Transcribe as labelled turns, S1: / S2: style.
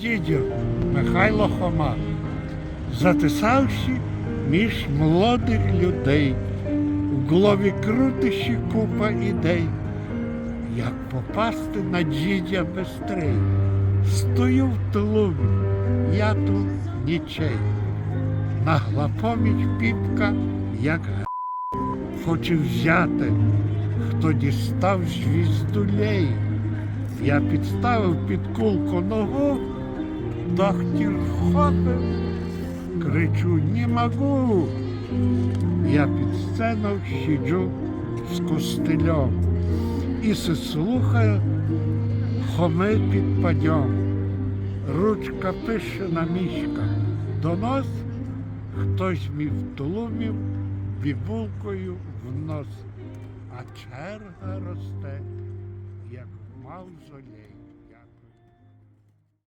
S1: дідьо Михайло Хома, затисавши між молодих людей, в голові крутищі купа ідей, як попасти на дідя бестрей. Стою в тулумі, я тут нічей. Нагла поміч піпка, як хоче взяти, хто дістав звіздулей. Я підставив під кулку ногу, хопив, кричу, не могу. Я під сцену сиджу з костилем і слухаю, хоми під падьом. Ручка пише на мішка. Донос хтось мій втулумів бібулкою в нос, а черга росте, як в мавзолі.